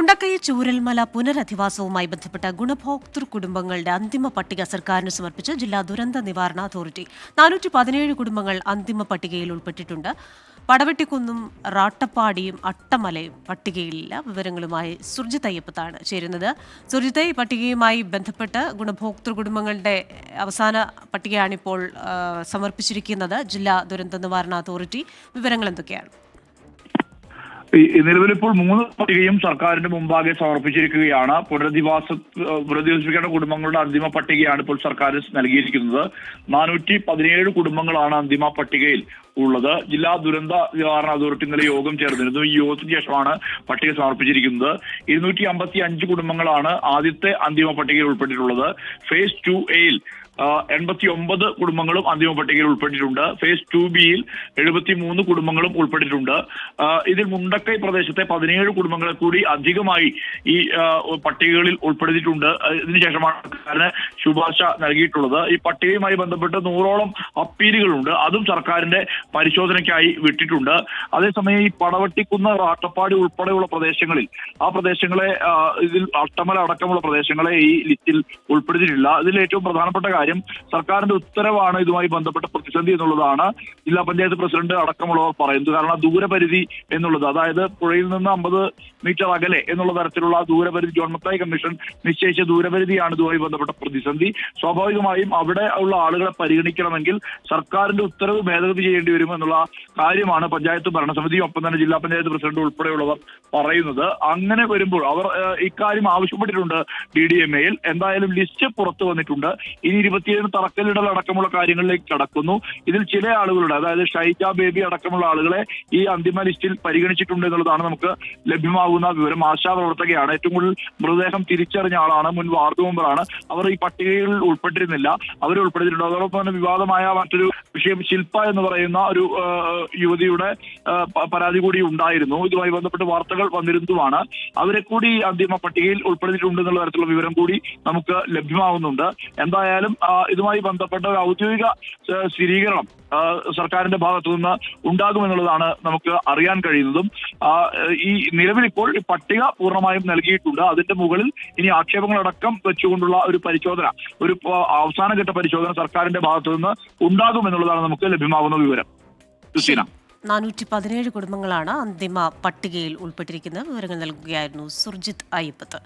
മുണ്ടക്കൈ ചൂരൽമല പുനരധിവാസവുമായി ബന്ധപ്പെട്ട ഗുണഭോക്തൃ കുടുംബങ്ങളുടെ അന്തിമ പട്ടിക സർക്കാരിന് സമർപ്പിച്ച് ജില്ലാ ദുരന്ത നിവാരണ അതോറിറ്റി. നാനൂറ്റി പതിനേഴ് കുടുംബങ്ങൾ അന്തിമ പട്ടികയിൽ ഉൾപ്പെട്ടിട്ടുണ്ട്. പടവെട്ടിക്കുന്നും റാട്ടപ്പാടിയും അട്ടമലയും പട്ടികയിലില്ല. വിവരങ്ങളുമായി സുർജിത് അയ്യപ്പത്താണ് ചേരുന്നത്. സുർജിത്തെ ഈ പട്ടികയുമായി ബന്ധപ്പെട്ട് ഗുണഭോക്തൃ കുടുംബങ്ങളുടെ അവസാന പട്ടികയാണിപ്പോൾ സമർപ്പിച്ചിരിക്കുന്നത് ജില്ലാ ദുരന്ത നിവാരണ അതോറിറ്റി. വിവരങ്ങൾ എന്തൊക്കെയാണ്? നിലവിലിപ്പോൾ മൂന്ന് പട്ടികയും സർക്കാരിന്റെ മുമ്പാകെ സമർപ്പിച്ചിരിക്കുകയാണ്. പുനരധിവാസ പുനരധിവസിപ്പിക്കേണ്ട കുടുംബങ്ങളുടെ അന്തിമ പട്ടികയാണ് ഇപ്പോൾ സർക്കാർ നൽകിയിരിക്കുന്നത്. നാനൂറ്റി പതിനേഴ് കുടുംബങ്ങളാണ് അന്തിമ പട്ടികയിൽ ഉള്ളത്. ജില്ലാ ദുരന്ത നിവാരണ അതോറിറ്റി ഇന്നലെ യോഗം ചേർന്നിരുന്നു. ഈ യോഗത്തിന് ശേഷമാണ് പട്ടിക സമർപ്പിച്ചിരിക്കുന്നത്. ഇരുന്നൂറ്റി അമ്പത്തി അഞ്ച് കുടുംബങ്ങളാണ് ആദ്യത്തെ അന്തിമ പട്ടികയിൽ ഉൾപ്പെട്ടിട്ടുള്ളത്. ഫേസ് ടു എയിൽ എൺപത്തി ഒമ്പത് കുടുംബങ്ങളും അന്തിമ പട്ടികയിൽ ഉൾപ്പെട്ടിട്ടുണ്ട്. ഫേസ് ടു ബിയിൽ എഴുപത്തി മൂന്ന് കുടുംബങ്ങളും ഉൾപ്പെട്ടിട്ടുണ്ട്. ഇതിൽ മുണ്ടക്കൈ പ്രദേശത്തെ പതിനേഴ് കുടുംബങ്ങളെ കൂടി അധികമായി ഈ പട്ടികകളിൽ ഉൾപ്പെടുത്തിയിട്ടുണ്ട്. ഇതിനുശേഷമാണ് ശുപാർശ നൽകിയിട്ടുള്ളത്. ഈ പട്ടികയുമായി ബന്ധപ്പെട്ട് നൂറോളം അപ്പീലുകളുണ്ട്. അതും സർക്കാരിന്റെ പരിശോധനയ്ക്കായി വിട്ടിട്ടുണ്ട്. അതേസമയം ഈ പടവട്ടിക്കുന്ന റാട്ടപ്പാടി ഉൾപ്പെടെയുള്ള പ്രദേശങ്ങളിൽ ആ പ്രദേശങ്ങളെ ഇതിൽ അട്ടമല അടക്കമുള്ള പ്രദേശങ്ങളെ ഈ ലിസ്റ്റിൽ ഉൾപ്പെടുത്തിയിട്ടില്ല. ഇതിൽ ഏറ്റവും പ്രധാനപ്പെട്ട കാര്യം സർക്കാരിന്റെ ഉത്തരവാണ് ഇതുമായി ബന്ധപ്പെട്ട പ്രതിസന്ധി എന്നുള്ളതാണ് ജില്ലാ പഞ്ചായത്ത് പ്രസിഡന്റ് അടക്കമുള്ളവർ പറയുന്നത്. കാരണം ദൂരപരിധി എന്നുള്ളത് അതായത് പുഴയിൽ നിന്ന് അമ്പത് മീറ്റർ അകലെ എന്നുള്ള തരത്തിലുള്ള ദൂരപരിധി ജോൺ മത്തായി കമ്മീഷൻ നിശ്ചയിച്ച ദൂരപരിധിയാണ് ഇതുമായി ബന്ധപ്പെട്ട പ്രതിസന്ധി. സ്വാഭാവികമായും അവിടെ ഉള്ള ആളുകളെ പരിഗണിക്കണമെങ്കിൽ സർക്കാരിന്റെ ഉത്തരവ് ഭേദഗതി ചെയ്യേണ്ടി വരും എന്നുള്ള കാര്യമാണ് പഞ്ചായത്ത് ഭരണസമിതിയും ഒപ്പം തന്നെ ജില്ലാ പഞ്ചായത്ത് പ്രസിഡന്റ് ഉൾപ്പെടെയുള്ളവർ പറയുന്നത്. അങ്ങനെ വരുമ്പോൾ അവർ ഇക്കാര്യം ആവശ്യപ്പെട്ടിട്ടുണ്ട് ഡി ഡി എം എയിൽ. എന്തായാലും ലിസ്റ്റ് പുറത്തു വന്നിട്ടുണ്ട്. ഇനി ഇരുപത്തിയേഴ് തറക്കല്ലിടൽ അടക്കമുള്ള കാര്യങ്ങളിലേക്ക് കടക്കുന്നു. ഇതിൽ ചില ആളുകളുടെ അതായത് ഷൈജ ബേബി അടക്കമുള്ള ആളുകളെ ഈ അന്തിമ ലിസ്റ്റിൽ പരിഗണിച്ചിട്ടുണ്ട് എന്നുള്ളതാണ് നമുക്ക് ലഭ്യമാകുന്ന വിവരം. ആശാപ്രവർത്തകയാണ് ഏറ്റവും കൂടുതൽ മൃതദേഹം തിരിച്ചറിഞ്ഞ ആളാണ്. മുൻ വാർഡ് മെമ്പറാണ്. അവർ ഈ പട്ടികയിൽ ഉൾപ്പെട്ടിരുന്നില്ല. അവർ ഉൾപ്പെടുത്തിയിട്ടുണ്ട്. അതോടൊപ്പം തന്നെ വിവാദമായ മറ്റൊരു വിഷയം ശില്പ എന്ന് പറയുന്ന ഒരു യുവതിയുടെ പരാതി കൂടി ഉണ്ടായിരുന്നു. ഇതുമായി ബന്ധപ്പെട്ട് വാർത്തകൾ വന്നിരുന്നതുമാണ്. അവരെ കൂടി അന്തിമ പട്ടികയിൽ ഉൾപ്പെടുത്തിയിട്ടുണ്ട് എന്നുള്ള തരത്തിലുള്ള വിവരം കൂടി നമുക്ക് ലഭ്യമാവുന്നുണ്ട്. എന്തായാലും ഇതുമായി ബന്ധപ്പെട്ട ഒരു ഔദ്യോഗിക സ്ഥിരീകരണം സർക്കാരിന്റെ ഭാഗത്തു നിന്ന് ഉണ്ടാകുമെന്നുള്ളതാണ് നമുക്ക് അറിയാൻ കഴിയുന്നതും. ഈ നിലവിൽ ഇപ്പോൾ പട്ടിക പൂർണമായും നൽകിയിട്ടുണ്ട്. അതിന്റെ മുകളിൽ ഇനി ആക്ഷേപങ്ങളടക്കം വെച്ചുകൊണ്ടുള്ള ഒരു പരിശോധന ഒരു അവസാനഘട്ട പരിശോധന സർക്കാരിന്റെ ഭാഗത്തു നിന്ന് ഉണ്ടാകുമെന്നുള്ളതാണ് നമുക്ക് ലഭ്യമാകുന്ന വിവരം. ക്രിസ്റ്റീന നാനൂറ്റി പതിനേഴ് കുടുംബങ്ങളാണ് അന്തിമ പട്ടികയിൽ ഉൾപ്പെട്ടിരിക്കുന്നത്. വിവരങ്ങൾ നൽകുകയായിരുന്നു സുർജിത് അയ്യപ്പത്ത്.